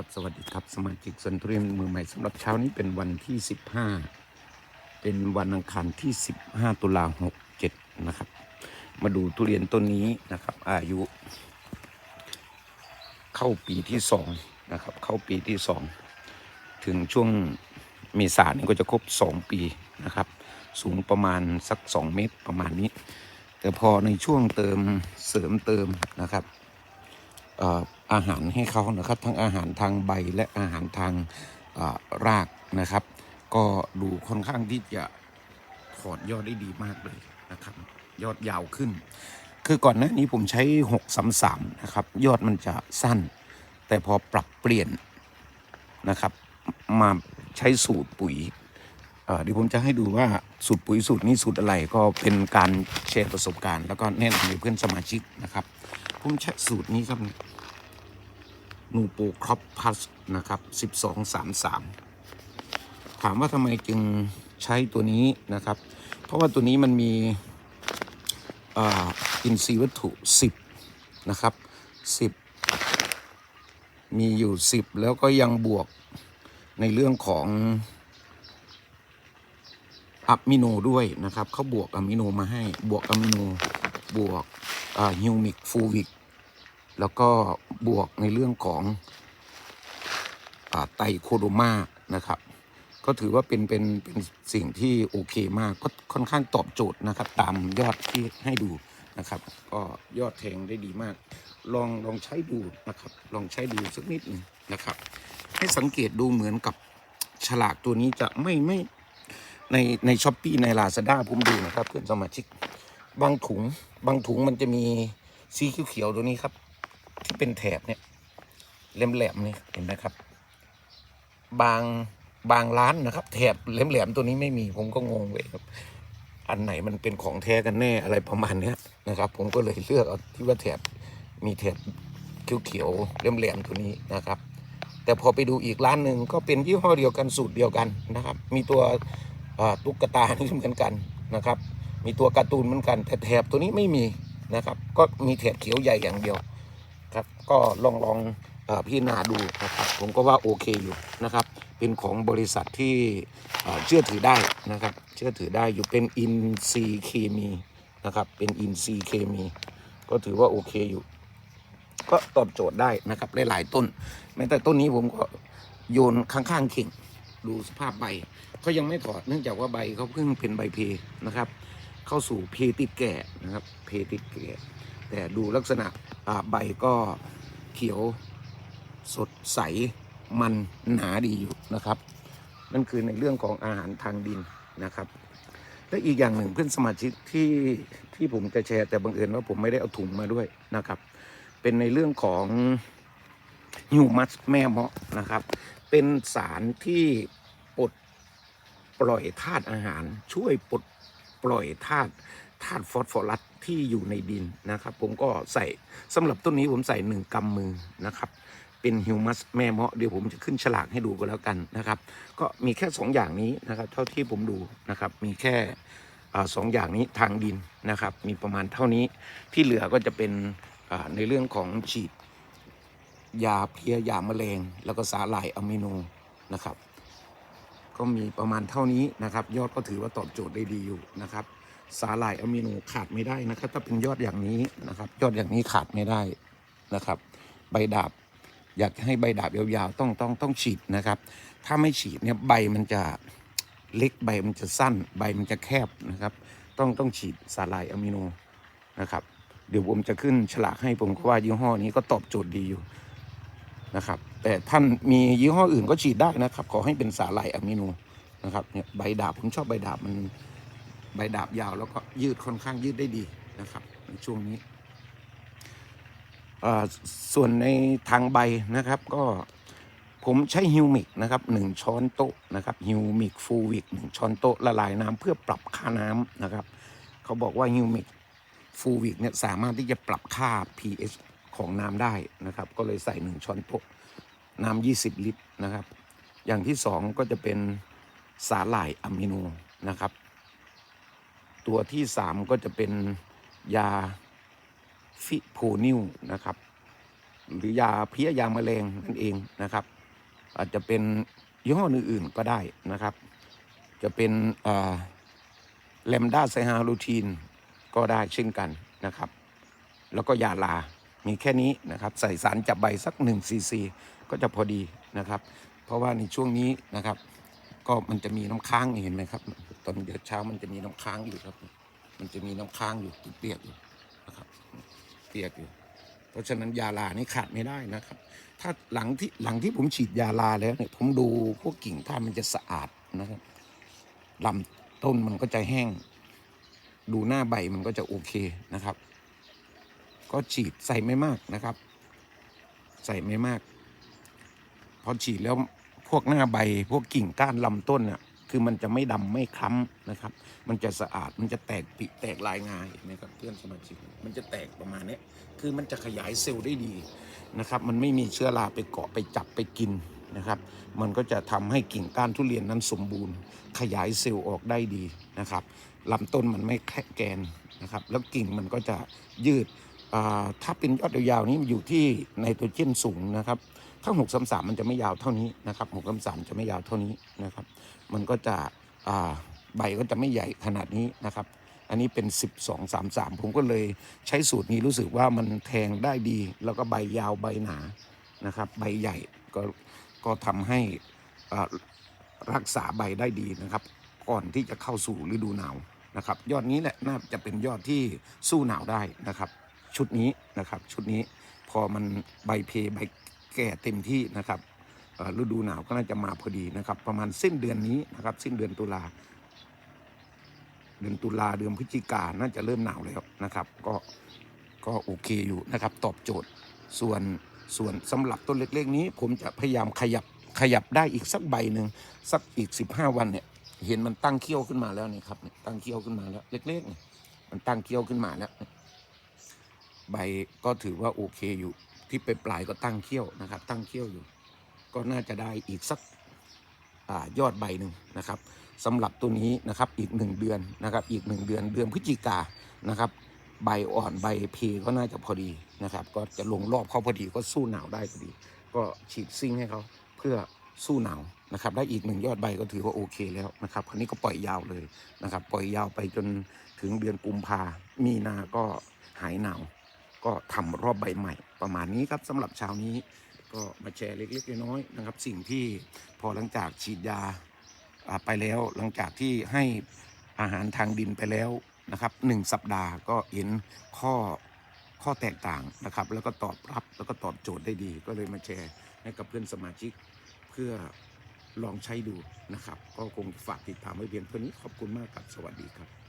ครับสวัสดีครับสมาชิกสวนทุรียนมือใหม่สำหรับเช้านี้เป็นวันที่ 15 เป็นวันอังคารที่ 15 ตุลา67 นะครับ มาดูทุเรียนต้นนี้นะครับ อายุ เข้าปีที่2นะครับ เข้าปีที่ 2 ถึงช่วงเมษายนก็จะครบ 2 ปีนะครับ สูงประมาณสัก 2 เมตรประมาณนี้ แต่พอในช่วงเติมเสริมเติมนะครับ อาหารให้เขานะครับ ทั้งอาหารทางใบและอาหารทางรากนะครับ ก็ดูค่อนข้างที่จะถอดยอดได้ดีมากเลยนะครับ ยอดยาวขึ้น คือก่อนหน้านี้ผมใช้6 3 3นะครับ ยอดมันจะสั้น แต่พอปรับเปลี่ยนนะครับ มาใช้สูตรปุ๋ยเอ่อเดี๋ยวผมจะให้ดูว่าสูตรปุ๋ยสูตรนี้สูตรอะไรก็เป็นการแชร์ประสบการณ์ แล้วก็แนะนำให้เพื่อนสมาชิกนะครับ ผมใช้สูตรนี้ครับ นูโปครอปพัสนะครับ 1233 ถามว่าทำไมจึงใช้ตัวนี้นะครับ เพราะว่าตัวนี้มันมีอินทรีย์วัตถุ 10 นะครับ 10 มีอยู่ 10 แล้วก็ยังบวกในเรื่องของอะมิโนด้วยนะครับเขาบวกอะมิโนมาให้บวกอะมิโนบวกฮิวมิกฟูวิก แล้วก็บวกในเรื่องของอไตโคโดมานะครับ ก็ถือว่าเป็นเป็นเป็นสิ่งที่โอเคมาก ก็ค่อนข้างตอบโจทย์นะครับ ตามยอดที่ให้ดูนะครับ ก็ยอดแทงได้ดีมาก ลองลองใช้ดูนะครับ ลองใช้ดูสักนิดหนึงนะครับ ให้สังเกตดูเหมือนกับฉลากตัวนี้จะไม่ไม่ในในช้อปปีในลาซาด้าผมดูนะครับ เพื่อนสมาชิก บางถุงบางถุงมันจะมีสีเขียวๆตัวนี้ครับ ที่เป็นแถบเนี่ยแหลมๆเนี่ยเห็นไหมครับ บางบางร้านนะครับ แถบแหลมๆตัวนี้ไม่มีผมก็งงเลยครับ อันไหนมันเป็นของแท้กันแน่อะไรประมาณเนี้ยนะครับ ผมก็เลยเลือกเอาที่ว่าแถบมีแถบเขียวๆแหลมๆตัวนี้นะครับ แต่พอไปดูอีกร้านหนึ่งก็เป็นยี่ห้อเดียวกันสูตรเดียวกันนะครับ มีตัวตุ๊กตานี่เหมือนกันนะครับ มีตัวการ์ตูนเหมือนกัน แต่แถบตัวนี้ไม่มีนะครับ ก็มีแถบเขียวใหญ่อย่างเดียว ก็ลองลองพิจารณาดูนะครับผมก็ว่าโอเคอยู่นะครับ เป็นของบริษัทที่เชื่อถือได้นะครับ เชื่อถือได้อยู่เป็นอินซีเคมีนะครับเป็นอินซีเคมีก็ถือว่าโอเคอยู่ ก็ตอบโจทย์ได้นะครับหลายๆต้น แม้แต่ต้นนี้ผมก็โยนข้างๆเข่งดูสภาพใบก็ยังไม่ถอดเนื่องจากว่าใบเขาเพิ่งเป็นใบเพนะครับ เข้าสู่เพติดแก่นะครับเพติดแก่แต่ดูลักษณะใบก็ เขียวสดใสมันหนาดีอยู่นะครับ นั่นคือในเรื่องของอาหารทางดินนะครับ และอีกอย่างหนึ่งเพื่อนสมาชิกที่ที่ผมจะแชร์แต่บังเอิญว่าผมไม่ได้เอาถุงมาด้วยนะครับ เป็นในเรื่องของฮิวมัสแม่เมาะนะครับ เป็นสารที่ปลดปล่อยธาตุอาหาร ช่วยปลดปล่อยธาตุธาตุฟอสฟอรัส ที่อยู่ในดินนะครับ ผมก็ใส่สำหรับต้นนี้ผมใส่หนึ่งกำมือนะครับ เป็นฮิวมัสแม่เมาะเดี๋ยวผมจะขึ้นฉลากให้ดูก็แล้วกันนะครับ ก็มีแค่สองอย่างนี้นะครับ เท่าที่ผมดูนะครับ มีแค่อ่าสองอย่างนี้ทางดินนะครับ มีประมาณเท่านี้ที่เหลือก็จะเป็นอ่าในเรื่องของฉีดยาเพลียยาแมลง แล้วก็สาหร่ายอะมิโนนะครับ ก็มีประมาณเท่านี้นะครับ ยอดก็ถือว่าตอบโจทย์ได้ดีอยู่นะครับ สาหร่ายอะมิโนขาดไม่ได้นะครับ ถ้าเป็นยอดอย่างนี้นะครับ ยอดอย่างนี้ขาดไม่ได้นะครับ ใบดาบ อยากให้ใบดาบยาวๆต้องต้องต้องฉีดนะครับ ถ้าไม่ฉีดเนี่ยใบมันจะเล็กใบมันจะสั้น ใบมันจะแคบนะครับ ต้องต้องฉีดสาหร่ายอะมิโนนะครับ เดี๋ยวผมจะขึ้นฉลากให้ผมก็ว่ายี่ห้อนี้ก็ตอบโจทย์ดีอยู่นะครับ แต่ท่านมียี่ห้ออื่นก็ฉีดได้นะครับ ขอให้เป็นสาหร่ายอะมิโนนะครับเนี่ยใบดาบผมชอบใบดาบมัน ใบดาบยาวแล้วก็ยืดค่อนข้างยืดได้ดีนะครับ ในช่วงนี้ส่วนในทางใบนะครับก็ผมใช้ฮิวมิกนะครับหนึ่งช้อนโต๊ะนะครับฮิวมิกฟูวิกหนึ่งช้อนโต๊ะละลายน้ำเพื่อปรับค่าน้ำนะครับ เขาบอกว่าฮิวมิกฟูวิกเนี่ยสามารถที่จะปรับค่า pH ของน้ำได้นะครับ ก็เลยใส่หนึ่งช้อนโต๊ะน้ำ20 ลิตรนะครับ อย่างที่สองก็จะเป็นสาหร่ายอะมิโนนะครับ ตัวที่สามก็จะเป็นยาฟิโพนิลนะครับ หรือยาเพี้ยยาแมลงนั่นเองนะครับ อาจจะเป็นยี่ห้ออื่นๆก็ได้นะครับ จะเป็นแลมด้าไซฮาลูทีนก็ได้เช่นกันนะครับ แล้วก็ยาลา มีแค่นี้นะครับ ใส่สารจับใบสัก1ซีซีก็จะพอดีนะครับ เพราะว่าในช่วงนี้นะครับ ก็มันจะมีน้ำค้างเห็นไหมครับ ตอนเดือดเช้ามันจะมีน้ำค้างอยู่ครับ มันจะมีน้ำค้างอยู่เปียกอยู่นะครับเปียกอยู่ เพราะฉะนั้นยาลานี่ขาดไม่ได้นะครับ ถ้าหลังที่หลังที่ผมฉีดยาลาแล้วเนี่ยผมดูพวกกิ่งถ้ามันจะสะอาดนะครับลำต้นมันก็จะแห้ง ดูหน้าใบมันก็จะโอเคนะครับ ก็ฉีดใส่ไม่มากนะครับ ใส่ไม่มากพอฉีดแล้วพวกหน้าใบ พวกกิ่งก้านลำต้นน่ะ คือมันจะไม่ดำไม่คล้ำนะครับ มันจะสะอาดมันจะแตกปิแตกลายงาเห็นไหมครับเพื่อนสมาชิกมันจะแตกประมาณนี้คือมันจะขยายเซลล์ได้ดีนะครับ มันไม่มีเชื้อราไปเกาะไปจับไปกินนะครับ มันก็จะทำให้กิ่งก้านทุเรียนนั้นสมบูรณ์ ขยายเซลล์ออกได้ดีนะครับลำต้นมันไม่แค่แกนนะครับ แล้วกิ่งมันก็จะยืดอ่าถ้าเป็นยอดยาวๆนี้อยู่ที่ไนโตรเจนสูงนะครับ ถ้าหกสามสามมันจะไม่ยาวเท่านี้นะครับหกสามสามจะไม่ยาวเท่านี้นะครับ มันก็จะใบก็จะไม่ใหญ่ขนาดนี้นะครับ อันนี้เป็น 12 3 3 ผมก็เลยใช้สูตรนี้รู้สึกว่ามันแทงได้ดี แล้วก็ใบยาวใบหนานะครับ ใบใหญ่ก็ก็ทำให้รักษาใบได้ดีนะครับ ก่อนที่จะเข้าสู่ฤดูหนาวนะครับ ยอดนี้แหละน่าจะเป็นยอดที่สู้หนาวได้นะครับ ชุดนี้นะครับชุดนี้พอมันใบเพใบ แก่เต็มที่นะครับฤดูหนาวก็น่าจะมาพอดีนะครับ ประมาณสิ้นเดือนนี้นะครับ สิ้นเดือนตุลาเดือนตุลาเดือนพฤศจิกาน่าจะเริ่มหนาวแล้วนะครับ ก็ก็โอเคอยู่นะครับ ตอบโจทย์ส่วนส่วนสำหรับต้นเล็ก ๆ นี้ ผมจะพยายามขยับขยับได้อีกสักใบหนึ่งสักอีก 15 วันเนี่ย เห็นมันตั้งเขี้ยวขึ้นมาแล้วนี่ครับตั้งเขี้ยวขึ้นมาแล้ว เล็กๆเนี่ยมันตั้งเขี้ยวขึ้นมาแล้ว ใบก็ถือว่าโอเคอยู่ ที่ไปปลายก็ตั้งเขี้ยวนะครับ ตั้งเขี้ยวอยู่ ก็น่าจะได้อีกสักอยอดใบหนึ่งนะครับสำหรับตัวนี้นะครับอีกหนึ่งเดือนนะครับ อีกหนึ่งเดือนเดือนพฤศจิกานะครับ ใบอ่อนใบเพก็น่าจะพอดีนะครับ ก็จะลงรอบเขาพอดีก็สู้หนาวได้พอดี ก็ฉีดซิ่งให้เขาเพื่อสู้หนาวนะครับ ได้อีกหนึ่งยอดใบก็ถือว่าโอเคแล้วนะครับคราวนี้ก็ปล่อยยาวเลยนะครับ ปล่อยยาวไปจนถึงเดือนกุมภามีนาก็หายหนาว ก็ทำรอบใบใหม่ ประมาณนี้ครับสำหรับเช้านี้ ก็มาแชร์เล็กๆน้อยๆนะครับ สิ่งที่พอหลังจากฉีดยาอ่าไปแล้วหลังจากที่ให้อาหารทางดินไปแล้วนะครับหนึ่งสัปดาห์ก็เห็นข้อข้อแตกต่างนะครับ แล้วก็ตอบรับแล้วก็ตอบโจทย์ได้ดี ก็เลยมาแชร์ให้กับเพื่อนสมาชิกเพื่อลองใช้ดูนะครับ ก็คงฝากติดตามไว้เพียงเท่านี้ขอบคุณมากครับสวัสดีครับ